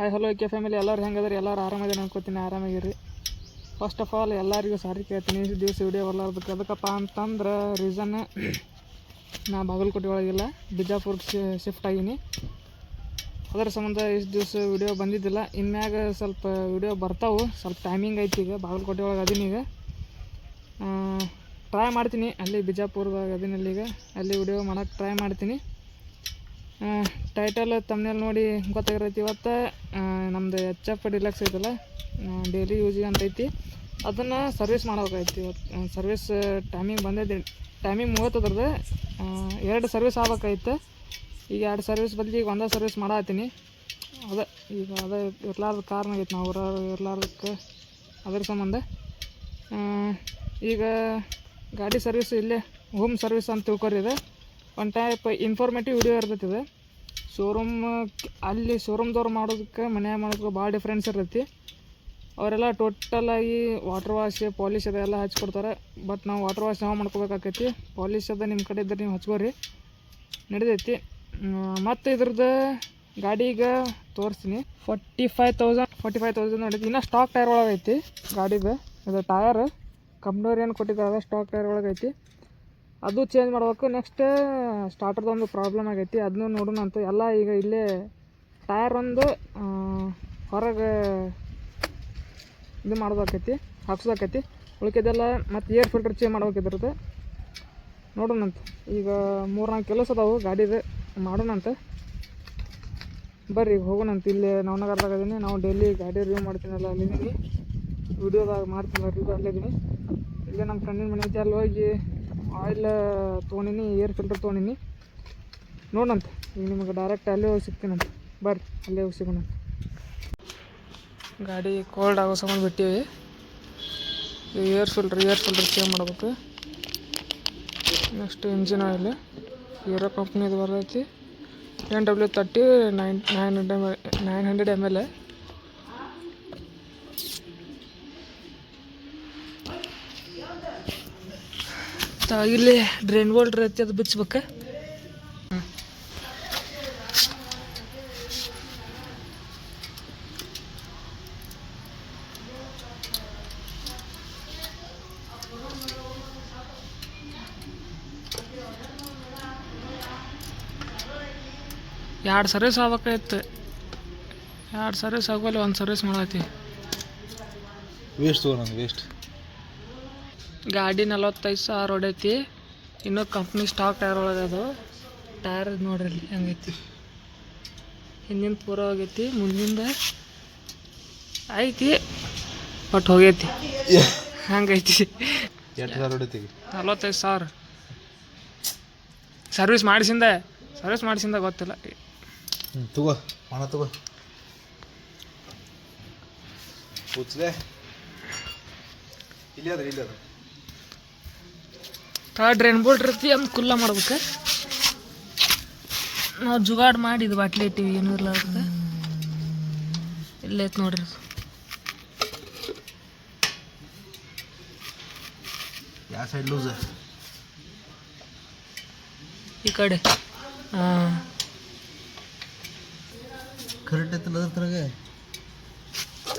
Hi hello K family ಎಲ್ಲರೂ ಹೆಂಗದ್ರಿ ಎಲ್ಲರೂ ಆರಾಮದಿರಿ ಅನ್ಕೋತೀನಿ. ಆರಾಮಾಗಿರಿ. ಫಸ್ಟ್ ಆಫ್ ಆಲ್ ಎಲ್ಲರಿಗೂ ಸಾರಿ ಕೇಳ್ತೀನಿ. ದಿವಸ ವಿಡಿಯೋ ಬರ್ಲಾರ್ದಕ್ಕೆ ಅದಕ್ಕಪ್ಪ ಅಂತಂದ್ರೆ ರೀಸನ್ ನಾ ಬಾಗಲಕೋಟೆ ಒಳಗಿಲ್ಲ. ಬಿಜಾಪುರಕ್ಕೆ ಶಿಫ್ಟ್ ಆಗೀನಿ. ಅದರ ಸಂಬಂಧ ಇಷ್ಟು ದಿವಸ ವಿಡಿಯೋ ಬಂದಿದ್ದಿಲ್ಲ. ಇನ್ಮ್ಯಾಗ ಸ್ವಲ್ಪ ವಿಡಿಯೋ ಬರ್ತಾವೆ. ಸ್ವಲ್ಪ ಟೈಮಿಂಗ್ ಐತಿ ಈಗ. ಬಾಗಲಕೋಟೆ ಒಳಗೆ ಅದೀನಿ ಈಗ. ಟ್ರೈ ಮಾಡ್ತೀನಿ. ಅಲ್ಲಿ ಬಿಜಾಪುರದಾಗ ಅದೀನಲ್ಲಿ ಈಗ. ಅಲ್ಲಿ ವಿಡಿಯೋ ಮಾಡೋಕ್ಕೆ ಟ್ರೈ ಮಾಡ್ತೀನಿ. ಟೈಟಲ್ ತಮ್ಮನೇಲಿ ನೋಡಿ ಗೊತ್ತಾಗಿರೈತಿ ಇವತ್ತು. ನಮ್ಮದು ಎಚ್ ಎಫ್ ಡಿಲಕ್ಸ್ ಐತಲ್ಲ ಡೈಲಿ ಯೂಸಿಗೆ ಅಂತ ಐತಿ. ಅದನ್ನು ಸರ್ವಿಸ್ ಮಾಡಬೇಕಾಯ್ತು ಇವತ್ತು. ಸರ್ವಿಸ್ ಟೈಮಿಂಗ್ ಬಂದೈತಿ. ಟೈಮಿಂಗ್ ಮುಗತ್ತದ್ರದ್ದು ಎರಡು ಸರ್ವಿಸ್ ಆಗ್ಬೇಕಾಯ್ತು. ಈಗ ಎರಡು ಸರ್ವಿಸ್ ಬದಲಿ ಈಗ ಒಂದೇ ಸರ್ವಿಸ್ ಮಾಡತ್ತೀನಿ. ಅದೇ, ಈಗ ಅದೇ ಇರ್ಲಾರ್ದ ಕಾರಣ ಆಗೈತೆ ನಾವು ಊರ ಇರ್ಲಾರ್ದಕ್ಕೆ ಅದ್ರ ಸಂಬಂಧ. ಈಗ ಗಾಡಿ ಸರ್ವಿಸ್ ಇಲ್ಲೇ ಹೋಮ್ ಸರ್ವಿಸ್ ಅಂತ ತಿಳ್ಕೊರಿ ಇದು. ಒನ್ ಟೈಪ್ ಇನ್ಫಾರ್ಮೇಟಿವ್ ವಿಡಿಯೋ ಇರ್ತೈತಿದೆ ಶೋರೂಮ್ ಅಲ್ಲಿ ಶೋರೂಮ್ದವ್ರು ಮಾಡೋದಕ್ಕೆ, ಮನೆ ಮಾಡೋದಕ್ಕೆ ಭಾಳ ಡಿಫ್ರೆನ್ಸ್ ಇರ್ತೈತಿ. ಅವರೆಲ್ಲ ಟೋಟಲಾಗಿ ವಾಟರ್ ವಾಶ್ ಪಾಲಿಶ್ ಅದೆಲ್ಲ ಹಚ್ಕೊಡ್ತಾರೆ. ಬಟ್ ನಾವು ವಾಟರ್ ವಾಶ್ ನಾವು ಮಾಡ್ಕೋಬೇಕಾಕೈತಿ. ಪಾಲಿಶ್ ಅದ ನಿಮ್ಮ ಕಡೆ ಇದ್ದರೆ ನೀವು ಹಚ್ಕೋರಿ. ನಡೆದೈತಿ. ಮತ್ತು ಇದ್ರದ್ದು ಗಾಡಿಗೆ ತೋರಿಸ್ತೀನಿ. Forty five thousand forty five thousand ನಡೀತಿ ಇನ್ನೂ ಸ್ಟಾಕ್ ಟೈರ್ ಒಳಗೈತಿ ಗಾಡಿದು. ಇದು ಟಯರ್ ಕಂಪ್ನವ್ರು ಏನು ಕೊಟ್ಟಿದ್ದಾರೆ ಸ್ಟಾಕ್ ಟೈರ್ ಒಳಗೈತಿ. ಅದು ಚೇಂಜ್ ಮಾಡ್ಬೇಕು. ನೆಕ್ಸ್ಟ್ ಸ್ಟಾರ್ಟರ್ದೊಂದು ಪ್ರಾಬ್ಲಮ್ ಆಗೈತಿ. ಅದನ್ನು ನೋಡೋಣ ಅಂತ. ಎಲ್ಲ ಈಗ ಇಲ್ಲೇ ಟಯರ್ ಒಂದು ಹೊರಗೆ ಇದು ಮಾಡ್ಬೇಕೈತಿ ಹಾಕ್ಸ್ಬೇಕೈತಿ ಉಳ್ಕಿದೆಲ್ಲ ಮತ್ತು ಏರ್ ಫಿಲ್ಟರ್ ಚೇಂಜ್ ಮಾಡ್ಬೇಕಿದ್ರದ್ದು ನೋಡೋಣಂತ ಈಗ ಮೂರ್ನಾಲ್ಕು ಕೆಲಸ ಅದಾವು, ಗಾಡಿದು. ಮಾಡೋಣಂತ ಬರ್ರಿ, ಈಗ ಹೋಗೋಣಂತ ಇಲ್ಲಿ ನವನಗರದಾಗ ಇದ್ದೀನಿ ನಾವು ಡೈಲಿ ಗಾಡಿ ರಿವ್ಯೂ ಮಾಡ್ತೀನಲ್ಲ ಅಲ್ಲಿ ವಿಡಿಯೋದಾಗ ಮಾಡ್ತೀನಿ ರಿವ್ಯೂ ಅಲ್ಲಿದ್ದೀನಿ ಇಲ್ಲೇ ನಮ್ಮ ಫ್ರೆಂಡಿನ ಮನೆ ಅಲ್ಲಿ ಹೋಗಿ ಆಯಿಲ್ ತೊಗೊಂಡಿನಿ ಏರ್ ಫಿಲ್ಟರ್ ತೊಗೊಂಡಿನಿ. ನೋಡಂತ ಈಗ ನಿಮಗೆ ಡೈರೆಕ್ಟ್ ಅಲ್ಲೇ ಹೋಗಿ ಸಿಗ್ತೀನಂತ. ಬರ್ರಿ, ಅಲ್ಲೇ ಹೋಗಿ ಸಿಗೋಣ ಗಾಡಿ ಕೋಲ್ಡ್ ಆಗೋ ಸಂಬಂಧ ಬಿಟ್ಟಿವಿ. Air filter air filter change ಮಾಡ್ಬೇಕು. ನೆಕ್ಸ್ಟ್ ಇಂಜಿನ್ ಆಯಿಲ್ ಹೀರೋ ಕಂಪ್ನಿದು ಬರ್ತೈತಿ. N W thirty nine nine hundred M nine hundred M L ಇಲ್ಲಿ ಡ್ರೈನ್ ಬೋಲ್ಡ್ರ್ ಐತಿ ಅದು ಬಿಚ್ಚಬೇಕು ಎರಡು ಸರ್ವಿಸ್ ಆಗ್ಬೇಕಾಯ್ತು. ಎರಡು ಸರ್ವಿಸ್ ಆಗೋಲ್ಲ ಒಂದು ಸರ್ವಿಸ್ ಮಾಡತ್ತಿ ವೇಸ್ಟ್ ತಗೋ ವೇಸ್ಟ್ ಗಾಡಿ ನಲವತ್ತೈದು ಸಾವಿರ ಹೊಡೈತಿ. ಇನ್ನೂ ಕಂಪ್ನಿ ಸ್ಟಾಕ್ ಟೈರ್ ಒಳಗೆ ಅದು ಟೈರ್ ನೋಡ್ರಿ ಹೆಂಗೈತಿ. ಹಿಂದಿನ ಪೂರ ಹೋಗೈತಿ ಮುಂದಿಂದ ಐತಿ ಬಟ್ ಹೋಗೈತಿ. ಹಂಗೈತಿ? ನಲ್ವತ್ತೈದು ಸಾವಿರ. ಸರ್ವಿಸ್ ಮಾಡಿಸಿಂದ ಸರ್ವಿಸ್ ಮಾಡಿಸಿಂದ ಗೊತ್ತಿಲ್ಲ. ತಗೋ ಇಲ್ಲಿ ಅದ ಇಲ್ಲಿ ಅದ ಥರ್ಡ್ ಡ್ರೈನ್ ಬೋಲ್ಟ್ ಇರ್ತಿ ಅಂತ ಕುಲ್ಲ ಮಾಡ್ಬೇಕು. ನಾವು ಜುಗಾಡ್ ಮಾಡಿ ಇದು ಬಾಟ್ಲಿ ಇಟ್ಟಿವಿ ಏನೂ ಇರ್ಲಾರ್ದ ಇಲ್ಲೈತೆ ನೋಡ್ರಿ. ಅದು. ಯಾವ ಸೈಡ್ ಲೂಸ್? ಈ ಕಡೆ. ಹಾಂ. ಕರೆಕ್ಟ್ ಐತಲ್ಲ ಅದ್ರ ತರಗ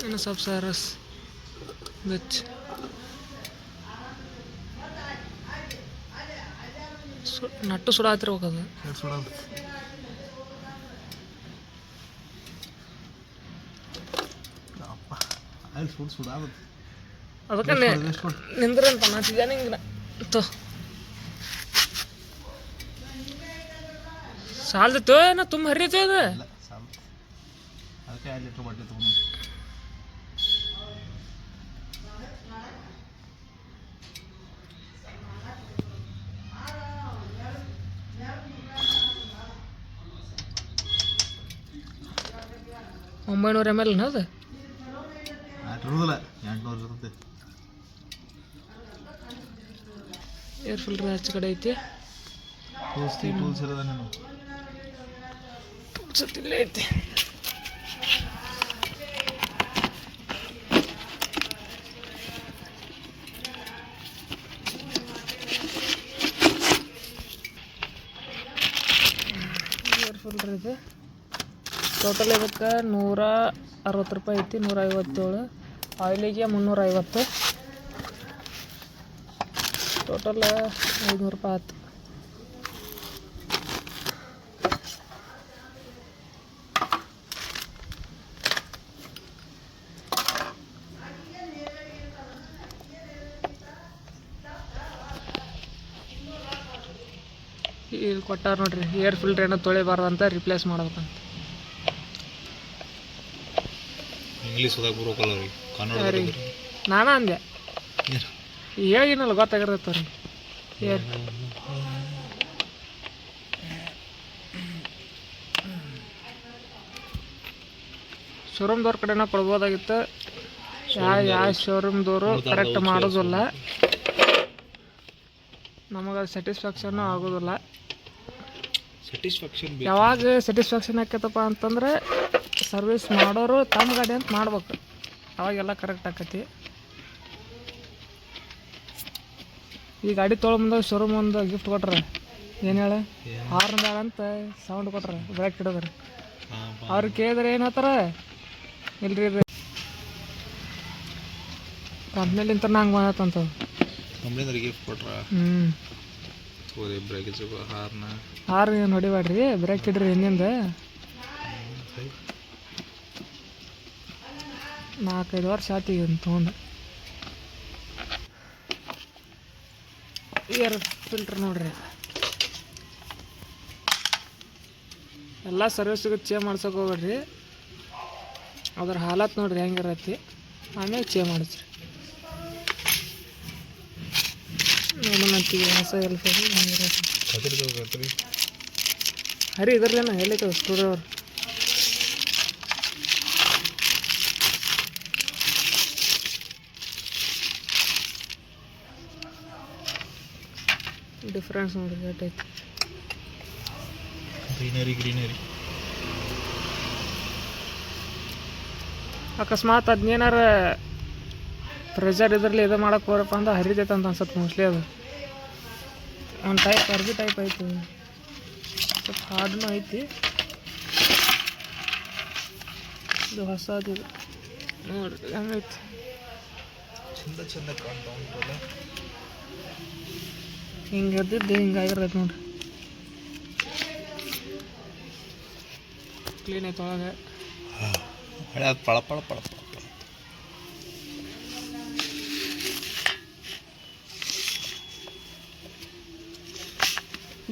ಏನು ಸ್ವಲ್ಪ ಸಾರಸ್. ಬೆಚ್ ಸು ನಟ್ಟು ಅಪ್ಪ ಅಲ್ಲಿ ಅದಕ್ಕೆ ವೇಸ್ಟ್ ಕೊಡು ನಿಂದ್ರಂತ ನಾಚಿದ್ದಾನೆ ಹಿಂಗೆ ತೋ. ಸಾಲ್ದಿತ್ತು ಏನೋ ತುಂಬ ಹರಿಯತ್ತೆ ಅದು ಅದಕ್ಕೆ ಎರಡು ಲೀಟ್ರ್ ಬಟ್ಟೆ ತೊಗೊಂಡು ಒಂಬೈನೂರ ಎಂ ಎಲ್ ಅದು ನಾಲ್ಕು ಇರೋದಿಲ್ಲ ಎಂಟುನೂರು ಇರುತ್ತೆ ಏರ್ ಫಿಲ್ಟರ್ ಆಚೆ ಕಡೆ ಐತಿ ಟೂಲ್ಸ್ ಟೂಲ್ಸ್ ಇರೋದ ನೀನು ಸ್ವಲ್ಪ ಇಲ್ಲೇ ಐತಿ ಏರ್ ಫಿಲ್ಟರ್ ಇದೆ ಟೋಟಲ್ ಇದಕ್ಕೆ ನೂರ ಅರವತ್ತು ರೂಪಾಯಿ ಐತಿ, ನೂರ ಐವತ್ತೇಳು. ಆಯಿಲಿಗೆ ಮುನ್ನೂರ ಐವತ್ತು. ಟೋಟಲ್ ಐದುನೂರು ರೂಪಾಯಿ ಆಯ್ತು. ಇಲ್ಲಿ ಕೊಟ್ಟಾರ ನೋಡ್ರಿ, ಏರ್ ಫಿಲ್ಟರ್ ಏನೋ ತೊಳಿಬಾರ್ದು ಅಂತ ರಿಪ್ಲೇಸ್ ಮಾಡ್ಬೇಕಂತ. ಇಂಗ್ಲೀಷ್ ಓದಕ್ಕೆ ಬರೋಕಲ್ಲ ರೀ ಕನ್ನಡ ರೀ ನಾನ ಅಂದೆ. ಹೇಳಿನಲ್ಲ ಗೊತ್ತಾಗಿರ್ತೈತೆ ರೀ ಶೋರೂಮ್ದವ್ರ ಕಡೆನ ಕೊಡ್ಬೋದಾಗಿತ್ತು. ಯಾವ ಯಾವ ಶೋರೂಮ್ದವರು ಕರೆಕ್ಟ್ ಮಾಡೋದಿಲ್ಲ. ನಮಗೆ ಸ್ಯಾಟಿಸ್ಫ್ಯಾಕ್ಷನ್ ಆಗೋದಿಲ್ಲ. ಯಾವಾಗ ಸ್ಯಾಟಿಸ್ಫ್ಯಾಕ್ಷನ್ ಆಕೈತಪ್ಪ ಅಂತಂದ್ರೆ ಸರ್ವಿಸ್ ಮಾಡೋರು ತಮ್ಮ ಗಾಡಿ ಅಂತ ಮಾಡ್ಬೇಕು. ಅವಾಗೆಲ್ಲ ಕರೆಕ್ಟ್ ಆಕತಿ. ಈ ಗಾಡಿ ತೊಗೊಂಬಂದು ಶೋರೂಮ್ ಒಂದು ಗಿಫ್ಟ್ ಕೊಟ್ರೆ ಏನು ಹೇಳ? ಹಾರ್ನ್ ಅಂತ ಸೌಂಡ್ ಕೊಟ್ರ ಬ್ರೇಕ್ ಹಿಡಿದ್ರೆ. ಅವ್ರು ಕೇಳಿದ್ರೆ ಏನು ಹೇಳ್ತಾರ ಇಲ್ರಿ. ಇದು ಕಂಪ್ನಿಲಿಂತ ನಂಗೆ ಬಂದತ್ತಂತ ಗಿಫ್ಟ್ ಕೊಟ್ರ? ಹ್ಞೂ ತೋರಿ ಬ್ರೇಕ್ ಹಾರ್ನ ಹಾರ್ನ್ ಏನು ಹೊಡಿಬೇಡ್ರಿ ಬ್ರೇಕ್ ಹಿಡ್ರಿ ಹಿಂದಿಂದ ನಾಲ್ಕೈದು ವರ್ಷ ಆತಿ ಅಂತ ತೊಗೊಂಡು. ಏರ್ ಫಿಲ್ಟ್ರ್ ನೋಡ್ರಿ. ಎಲ್ಲ ಸರ್ವಿಸ್ಗೆ ಚೇ ಮಾಡ್ಸೋಕೆ ಹೋಗ್ಬೇಡ್ರಿ. ಅದ್ರ ಹಾಲತ್ ನೋಡ್ರಿ ಹೆಂಗಿರತ್ತಿ. ಆಮೇಲೆ ಚೇ ಮಾಡಿಸ್ರಿ. ಹೊಸ ಹರಿ ಇದ್ರಲ್ಲೇನ ಎಲ್ಲೈತೆ ಸ್ಟೂಡಿಯೋ ಡ್ರೈವರ್ ಡಿಫ್ರೆನ್ಸ್ ರೇಟ್ ಐತಿ ಗ್ರೀನರಿ ಗ್ರೀನರಿ ಅಕಸ್ಮಾತ್ ಅದನ್ನೇನಾರ ಪ್ರೆಷರ್ ಇದ್ರಲ್ಲಿ ಇದು ಮಾಡಕ್ಕೆ ಹೋರಪ್ಪ ಅಂದ್ರೆ ಹರಿದೈತೆ ಅಂತ ಅನ್ಸತ್ತೆ ಮೋಸ್ಟ್ಲಿ ಅದು. ಒಂದು ಟೈಪ್ ಅರ್ಬಿ ಟೈಪ್ ಐತಿ ಸ್ವಲ್ಪ ಹಾರ್ಡ್ನೂ ಐತಿ. ಇದು ಹೊಸದು ನೋಡ್ರಿ ಹೆಂಗೈತಿ. ಚಂದ ಚಂದ ಕಾಣ್ತಾ ಉಂಟಲ್ಲ ಹಿಂಗೆ ಆಗಿರ್ತೈತೆ ಹಿಂಗಾಗಿರತ್ತೆ ನೋಡ್ರಿ. ಕ್ಲೀನ್ ಐತೆ ಒಳಗೆ. ಹಳೆ ಅದು ಪಳ ಪಳ ಪಳ ಪಳ ಪಳ.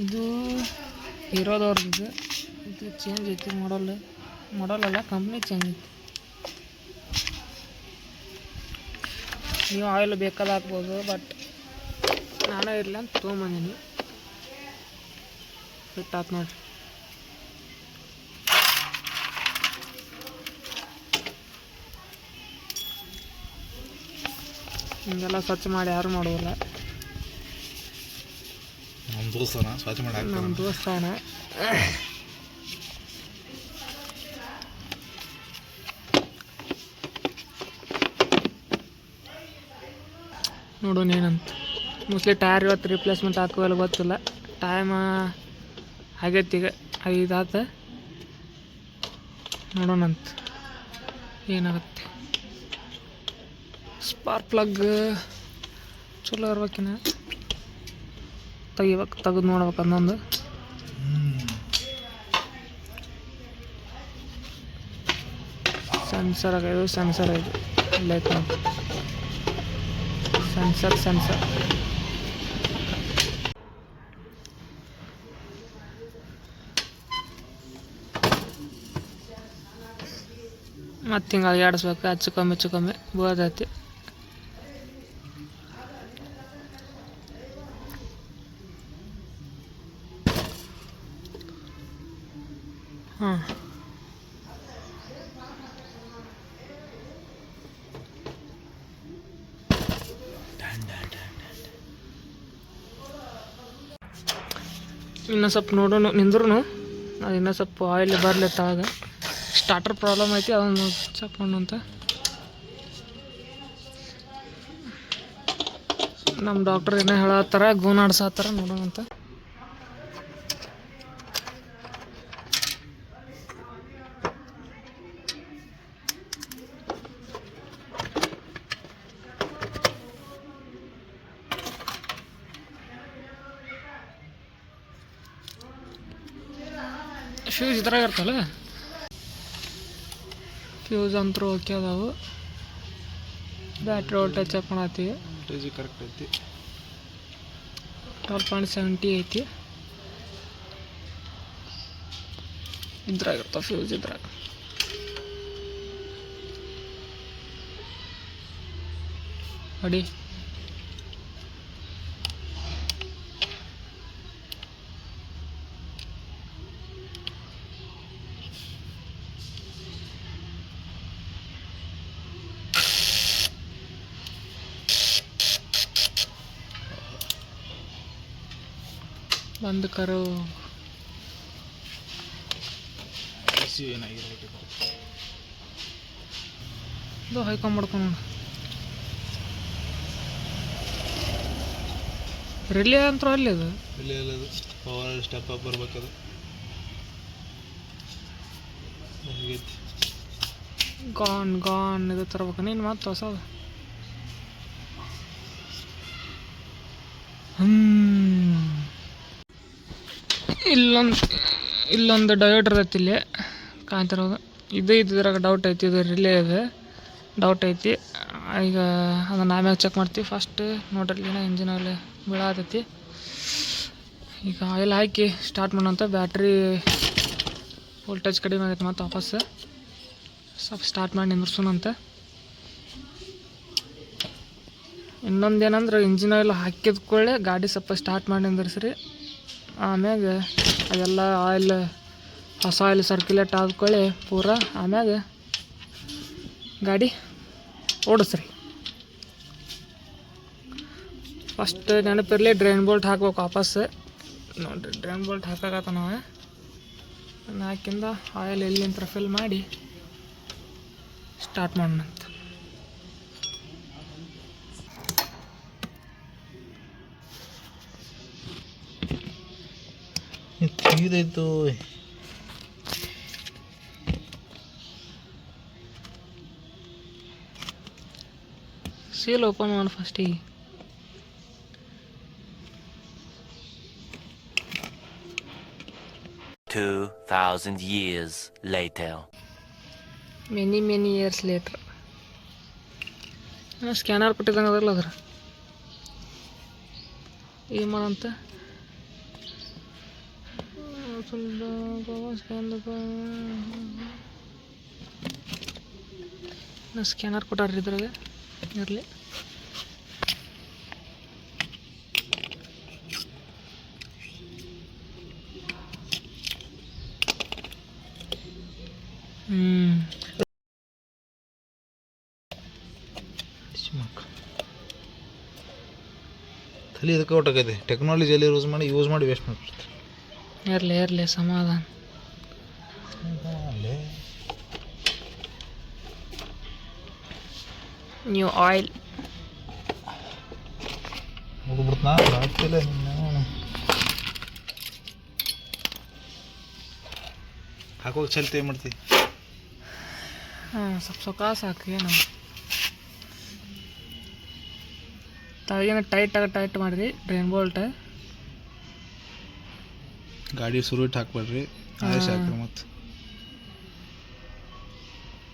ಇದು ಇರೋದವ್ರದ್ದು ಇದು. ಚೇಂಜ್ ಐತಿ ಮಾಡಲ್ ಮಾಡಲ್ ಅಲ್ಲ ಕಂಪ್ನಿ ಚೇಂಜ್ ಐತಿ. ನೀವು ಆಯಿಲ್ ಬೇಕಾದ ಹಾಕ್ಬೋದು ಬಟ್ ನಾನೇ ಇರಲಿ ಅಂತ ತೊಗೊಂಬಂದೀನಿ. ಫಿಟ್ ಆತು ನೋಡಿರಿ. ಹಿಂಗೆಲ್ಲ ಸ್ವಚ್ಛ ಮಾಡಿ ಯಾರು ಮಾಡೋದಿಲ್ಲ. ನಮ್ಮ ದೋಸ್ತನ ಸ್ವಚ್ಛ ಮಾಡಿ ನಮ್ಮ ದೋಸ್ತಾನ. ನೋಡೋಣ ಏನಂತ. ಮೋಸ್ಟ್ಲಿ ಟೈರ್ ಇವತ್ತು ರಿಪ್ಲೇಸ್ಮೆಂಟ್ ಹಾಕುವಲ್ಲ ಗೊತ್ತಿಲ್ಲ. ಟೈಮ್ ಆಗೈತಿ ಈಗ ಐದಾತ ನೋಡೋಣಂತ ಏನಾಗುತ್ತೆ? ಸ್ಪಾರ್ಕ್ ಪ್ಲಗ್ ಚಲೋ ಇರ್ಬೇಕಿನ ತೆಗಿಬೇಕು, ತೆಗೆದು ನೋಡ್ಬೇಕು ಅನ್ನೊಂದು ಸೆನ್ಸರ್ ಆಗೈದು ಸೆನ್ಸರ್ ಆಯಿತು ಲೈಕ್ ಸೆನ್ಸರ್ ಸೆನ್ಸರ್ ಮತ್ತು ಹಿಂಗೆ ಅಲ್ಲಾಡಿಸ್ಬೇಕು ಹೆಚ್ಚು ಕಮ್ಮಿ ಹೆಚ್ಚು ಕಮ್ಮಿ ಬೋದೈತಿ ಹಾಂ ಇನ್ನೂ ಸ್ವಲ್ಪ ನೋಡೋಣ ನಿಂದ್ರು ಅದು ಇನ್ನೂ ಸ್ವಲ್ಪ ಆಯಿಲ್ ಬರಲಿ ಸ್ಟಾರ್ಟರ್ ಪ್ರಾಬ್ಲಮ್ ಐತಿ, ಅದನ್ನು ಚಪ್ಕೊಂಡು ಅಂತ ನಮ್ಮ ಡಾಕ್ಟರ್ ಏನೇ ಹೇಳತ್ತಾರ ಗೂನಾಡ್ಸತ್ತಾರ ನೋಡೋಣ ಅಂತ ಶೂಸ್ ಇದ್ರಾಗ ಇರ್ತಲ್ಲ ಫ್ಯೂಸ್ ಅಂತರೂ ಓಕೆ ಅದಾವು. ಬ್ಯಾಟ್ರಿ ವೋಲ್ಟೇಜ್ ಚೆಕ್ ಮಾಡತ್ತೀವಿ. ವೋಲ್ಟೇಜ್ ಕರೆಕ್ಟ್ ಐತಿ. ಟ್ವೆಲ್ ಪಾಯಿಂಟ್ ಸೆವೆಂಟಿ ಐತಿ. ಇದ್ರಾಗ ಇರ್ತಾವ ಫ್ಯೂಸ್ ಇದ್ರಾಗ. ಅಡಿ. ಬಂದು ಕರು. ಏನಾಗಿರ್ಬೇಕು ಹೈಕೊಂಬಿಡ್ಕೊಂಡು ರಿಲೇ ಅಂತೂ ಅಲ್ಲಿ ಅದು. ರಿಲೇ ಅಲ್ಲ ಅದು. ಪವರ್ ಸ್ಟೆಪ್ ಅಪ್ ಬರ್ಬೇಕದು ಗಾನ್ ಗಾನ್ ಇದು ತರ್ಬೇಕು. ನೀನು ಮತ್ತೆ ಹೊಸದು. ಹ್ಮ್. ಇಲ್ಲೊಂದು ಇಲ್ಲೊಂದು ಡಯೋಡ್ ಇರ್ತೈತಿ ಇಲ್ಲಿ ಕಾಣ್ತಿರೋದು ಇದು ಇದ್ರಾಗ ಡೌಟ್ ಐತಿ, ಇದು ರಿಲೇ ಇದೆ ಡೌಟ್ ಐತಿ. ಈಗ ಅದನ್ನು ಆಮ್ಯಾಗ ಚೆಕ್ ಮಾಡ್ತೀವಿ. ಫಸ್ಟ್ ನೋಡ್ರಿ ಇಂಜಿನ್ ಆಯಿಲ್ ಬೀಳಾತೈತಿ ಈಗ ಆಯಿಲ್ ಹಾಕಿ ಸ್ಟಾರ್ಟ್ ಮಾಡೋಂಥ ಬ್ಯಾಟ್ರಿ ವೋಲ್ಟೇಜ್ ಕಡಿಮೆ ಆಗೈತೆ ಮತ್ತು ವಾಪಸ್. ಸ್ವಲ್ಪ ಸ್ಟಾರ್ಟ್ ಮಾಡಿ ನಿಂದ್ರಸೋಣಂತ. ಇನ್ನೊಂದು ಏನಂದ್ರೆ ಇಂಜಿನ್ ಆಯಿಲ್ ಹಾಕಿದ ಕೂಡಲೇ ಗಾಡಿ ಸ್ವಲ್ಪ ಸ್ಟಾರ್ಟ್ ಮಾಡಿ ನಿಂದ್ರಿಸ್ರಿ. ಆಮ್ಯಾಗ ಅದೆಲ್ಲ ಆಯಿಲ್ ಹೊಸ ಆಯಿಲ್ ಸರ್ಕ್ಯುಲೇಟ್ ಆದ್ಕೊಳ್ಳಿ ಪೂರ. ಆಮ್ಯಾಗ ಗಾಡಿ ಓಡಿಸ್ರಿ. ಫಸ್ಟ್ ನೆನಪಿರಲಿ ಡ್ರೈನ್ ಬೋಲ್ಟ್ ಹಾಕ್ಬೇಕು ವಾಪಸ್. ನೋಡಿರಿ ಡ್ರೈನ್ ಬೋಲ್ಟ್ ಹಾಕಾಗತ್ತ ನಾವು ಹಾಕಿಂದ ಆಯಿಲ್ ಎಲ್ಲಿಂದ ಫಿಲ್ ಮಾಡಿ ಸ್ಟಾರ್ಟ್ ಮಾಡೋಣ ತೆಗಿದೈತು ಸೀಲ್ ಓಪನ್ ಮಾಡೋಣ ಫಸ್ಟಿಗೆ Two thousand years later. Many many years later scanner ಕೊಟ್ಟಿದ್ದಂಗೆ ಅದಲ್ಲ ಅದ್ರ. ಏನು ಮಾಡಂತ ಸ್ಕ್ಯಾನರ್ ಕೊಟ್ಟಾರ್ರಿ ಇದ್ರಾಗ? ಇರಲಿ. ಹ್ಞೂ ತಲೆ ಇದಕ್ಕೆ ಹೊಟ್ಟಕೈತೆ ಟೆಕ್ನಾಲಜಿ ಎಲ್ಲಿ ಯೂಸ್ ಮಾಡಿ ಯೂಸ್ ಮಾಡಿ ವೇಸ್ಟ್ ಮಾಡ್ಬಿಡ್ತಾರೆ. ಇರಲಿ ಇರಲಿ ಸಮಾಧಾನ ನ್ಯೂ ಆಯಿಲ್ ಹಾಕೋಕೆ ಚಲ್ತಿ ಏನು ಮಾಡ್ತಿ ಹಾಂ ಸ್ವಲ್ಪ ಸೊಕಾಸ್ ಹಾಕಿ ಏನು ತಳಗಿನ ಟೈಟಾಗಿ ಟೈಟ್ ಮಾಡಿರಿ ಡ್ರೈನ್ ಬೋಲ್ಟ್ ಗಾಡಿ ಶುರು ಹಾಕ್ಬೇಡ್ರಿ. ಆಯಸ್ ಹಾಕ್ರಿ ಮತ್ತು.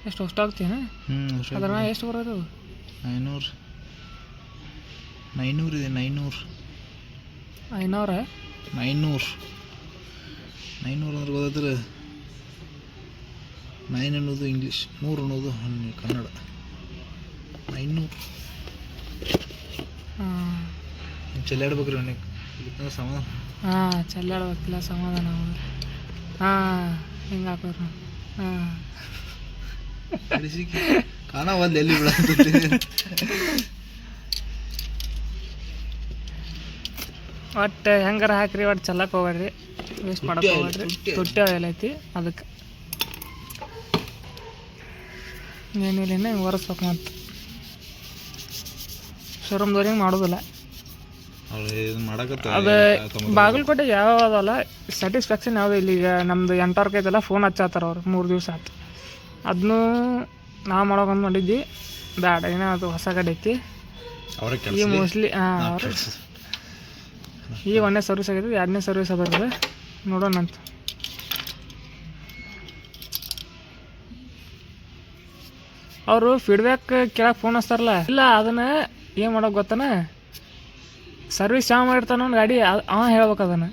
ಎಷ್ಟು ಅಷ್ಟು ಹಾಕ್ತೀನಿ ಹ್ಞೂ ಅದ್ರ ಎಷ್ಟು ಬರೋದು? ಐನೂರು. ನೈನೂರು ಇದೆ ನೈನೂರು ಐನೂರ? ನೈನೂರು ನೈನೂರು ಅಂದ್ರೆ ಗೊತ್ತಾದ್ರೆ ನೈನ್ ಅನ್ನೋದು ಇಂಗ್ಲೀಷ್ ನೂರು ಅನ್ನೋದು ಕನ್ನಡ. ನೈನೂರು ಚೆಲ್ಲಾಡ್ಬೇಕ್ರಿ ಅವನಿಗೆ ಸಮಾಧಾನ. ಹಾಂ ಚೆಲ್ಲಾಡ್ಬೇಕಿಲ್ಲ ಸಮಾಧಾನ ಹಾಂ ಹಿಂಗೆ ಹಾಕೋರು. ಹಾಂ. ಕಾಣ ಒಂದು ಎಲ್ಲಿ ಬಿಡ ಒಟ್ಟು ಹೆಂಗಾರ ಹಾಕ್ರಿ ಒಟ್ಟು ಚೆಲ್ಲಕ್ಕೆ ಹೋಗ್ಬೇಡ್ರಿ. ವೇಸ್ಟ್ ಮಾಡಕ್ಕೆ ಹೋಗ್ಬೇಡ್ರಿ. ತುಟ್ಟಿ. ಆಯಿಲ್. ಐತಿ ಅದಕ್ಕೆ. ಏನಿಲ್ಲ ಹಿಂಗೆ ಒರೆಸ್ಬೇಕು ಮತ್ತೆ. ಶೋರೂಮ್ದವ್ರಿಗೆ ಮಾಡೋದಿಲ್ಲ. ಅದು ಬಾಗಲಕೋಟೆ ಯಾವ ಅದಲ್ಲ ಸ್ಯಾಟಿಸ್ಫ್ಯಾಕ್ಷನ್ ಯಾವುದೇ ಇಲ್ಲಿ? ಈಗ ನಮ್ದು ಎಂಟರ್ಕ್ ಐತಲ್ಲ ಫೋನ್ ಹಚ್ಚಾತಾರ ಅವ್ರು ಮೂರು ದಿವಸ ಆಯ್ತು ಅದನ್ನೂ ನಾ ಮಾಡೋಕಂತ ಮಾಡಿದ್ವಿ. ಬ್ಯಾಡ ಏನೋ ಅದು ಹೊಸ ಗಾಡಿ ಐತಿ. ಈಗ ಮೋಸ್ಟ್ಲಿ ಹಾಂ ಈಗ ಒಂದೇ ಸರ್ವಿಸ್ ಆಗಿದೆ ಎರಡನೇ ಸರ್ವಿಸ್ ಆಗಿದೆ ನೋಡೋಣ ಅಂತ. ಅವರು ಫೀಡ್ಬ್ಯಾಕ್ ಕೇಳಕ್ಕೆ ಫೋನ್ ಹಚ್ತಾರಲ್ಲ? ಇಲ್ಲ ಅದನ್ನ ಏನು ಮಾಡೋಕೆ ಗೊತ್ತಾನೆ? ಸರ್ವಿಸ್ ಯಾವ ಮಾಡಿರ್ತಾನ ಅವ್ನ ಗಾಡಿ ಅವ ಹೇಳ್ಬೇಕು ಅದನ್ನ.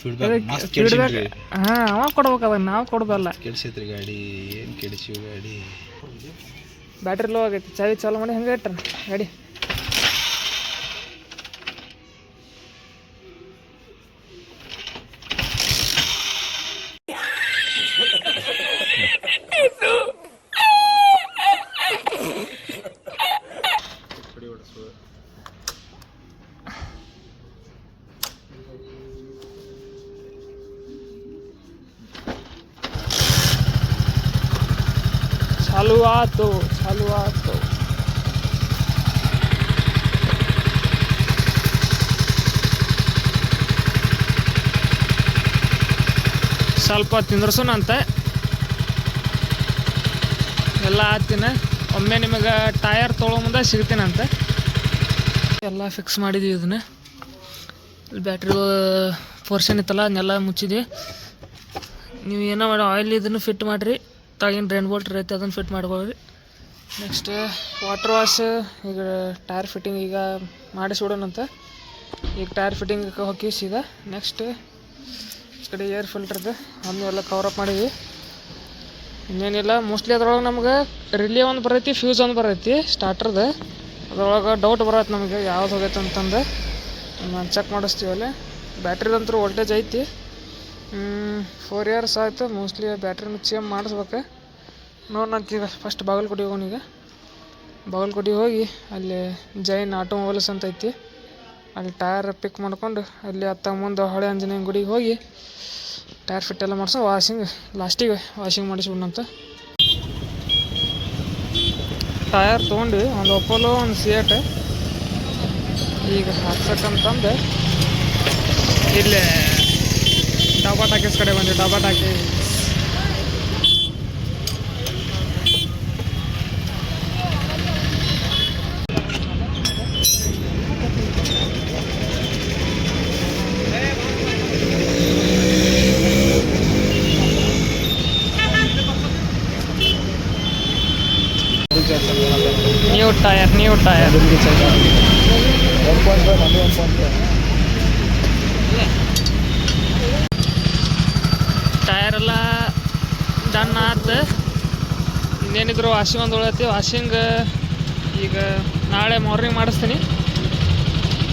ಫೀಡ್ಬ್ಯಾಕ್ ಹಾಂ ಅವ ಕೊಡ್ಬೇಕು ಅದನ್ನ ನಾವು ಕೊಡೋದಲ್ಲ. ಕೆಡಿಸೈತ್ರಿ ಗಾಡಿ ಏನು ಕೆಡಿಸಿವ್ ಗಾಡಿ? ಬ್ಯಾಟ್ರಿ ಲೋ ಆಗೈತಿ ಚಾವಿ ಚಾಲು ಮಾಡಿ ಹಂಗೆ ಇಟ್ರ ಗಾಡಿ ಚಾಲು ಆತು ಚಾಲು ಆತು ಸ್ವಲ್ಪ ಅಂತ ಎಲ್ಲ ಆತಿನ ಒಮ್ಮೆ ನಿಮಗೆ ಟಯರ್ ತೊಗೊಳೋ ಮುಂದೆ ಸಿಗ್ತೀನಂತೆ. ಎಲ್ಲ ಫಿಕ್ಸ್ ಮಾಡಿದ್ವಿ ಇದನ್ನ. ಬ್ಯಾಟ್ರಿ ಪೋರ್ಷನ್ ಇತ್ತಲ್ಲ, ಅದನ್ನೆಲ್ಲ ಮುಚ್ಚಿದ್ವಿ. ನೀವು ಏನೋ ಮಾಡಿ ಆಯಿಲ್ ಇದನ್ನು ಫಿಟ್ ಮಾಡಿರಿ. ತಾಗಿನ ಡ್ರೈನ್ ಬೋಲ್ಟ್ ಐತೆ ಅದನ್ನು ಫಿಟ್ ಮಾಡ್ಕೊಳ್ರಿ ನೆಕ್ಸ್ಟ್ ವಾಟರ್ ವಾಶ್ ಈಗ ಟೈರ್ ಫಿಟ್ಟಿಂಗ್ ಈಗ ಮಾಡಿಸ್ಬಿಡೋಣಂತ ಈಗ ಟೈರ್ ಫಿಟ್ಟಿಂಗ್ ಹೋಗಿ ನೆಕ್ಸ್ಟ್ ಕಡೆ ಏರ್ ಫಿಲ್ಟರ್ದು, ಅದನ್ನು ಎಲ್ಲ ಕವರ್ ಅಪ್ ಮಾಡಿದ್ವಿ. ಇನ್ನೇನಿಲ್ಲ ಮೋಸ್ಟ್ಲಿ ಅದ್ರೊಳಗೆ ನಮ್ಗೆ ರಿಲೇ ಒಂದು ಬರೈತಿ ಫ್ಯೂಸ್ ಒಂದು ಬರೈತಿ ಸ್ಟಾರ್ಟರ್ದು ಅದ್ರೊಳಗೆ ಡೌಟ್ ಬರತ್ತೆ ನಮಗೆ, ಯಾವ್ದು ಹೋಗೈತೆ ಅಂತಂದು. ನಾನು ಚೆಕ್ ಮಾಡಿಸ್ತೀವಿ ಅಲ್ಲಿ. ಬ್ಯಾಟ್ರಿದಂತೂ ವೋಲ್ಟೇಜ್ ಐತಿ. ಫೋರ್ ಇಯರ್ಸ್ ಆಯಿತು ಮೋಸ್ಟ್ಲಿ ಬ್ಯಾಟ್ರಿನ ಚೇಂಜ್ ಮಾಡಿಸ್ಬೇಕು. ನೋಡೋಣಂತೀಗ ಫಸ್ಟ್ ಬಾಗಲ್ಕೋಟಿಗೆ ಹೋಗೋಣ ಈಗ ಹೋಗಿ, ಅಲ್ಲಿ ಜೈನ್ ಆಟೋಮೊಬೈಲ್ಸ್ ಅಂತ ಐತಿ. ಅಲ್ಲಿ ಟೈರ್ ಪಿಕ್ ಮಾಡ್ಕೊಂಡು ಅಲ್ಲಿ ಅತ್ತ ಮುಂದೆ ಹೊಳೆ ಆಂಜನೇಯನ ಗುಡಿಗೆ ಹೋಗಿ ಟೈರ್ ಫಿಟ್ ಎಲ್ಲ ಮಾಡಿಸೋ ವಾಷಿಂಗ್ ಲಾಸ್ಟಿಗೆ ವಾಷಿಂಗ್ ಮಾಡಿಸ್ಬಿಡಂತ ಟಯರ್ ತೊಗೊಂಡು ಒಂದು ಒಪ್ಪೋಲೋ ಒಂದು ಸಿಯೇಟ್ ಈಗ ಹಾಕ್ಸಕ್ಕಂತಂದು. ಇಲ್ಲೇ ಡಾಬಾ ಟಾಕೀಸ್ ಕಡೆ ಬಂದ್ವಿ. Dhaba tyre new tyre tyre ಎಲ್ಲ ಡನ್ ಆತು. ಇನ್ನೇನಿದ್ರು ವಾಷಿಂಗ್ ಒಂದು ಉಳೈತಿ. ವಾಷಿಂಗ್ ಈಗ ನಾಳೆ ಮಾರ್ನಿಂಗ್ ಮಾಡಿಸ್ತೀನಿ.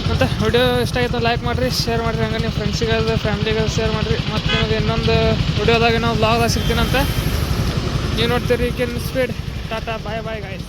ಮತ್ತು ವಿಡಿಯೋ ಇಷ್ಟ ಆಯ್ತು ಲೈಕ್ ಮಾಡಿರಿ ಶೇರ್ ಮಾಡಿರಿ. ಹಂಗೆ ನಿಮ್ಮ ಫ್ರೆಂಡ್ಸಿಗೆ ಫ್ಯಾಮ್ಲಿಗೆ ಶೇರ್ ಮಾಡಿರಿ. ಮತ್ತು ನಿಮಗೆ ಇನ್ನೊಂದು ವಿಡಿಯೋದಾಗ ಇನ್ನೊಂದು ಬ್ಲಾಗ್ದಾಗ ಸಿಗ್ತೀನಂತ ನೀವು ನೋಡ್ತೀರಿ Ken speed tata bye bye guys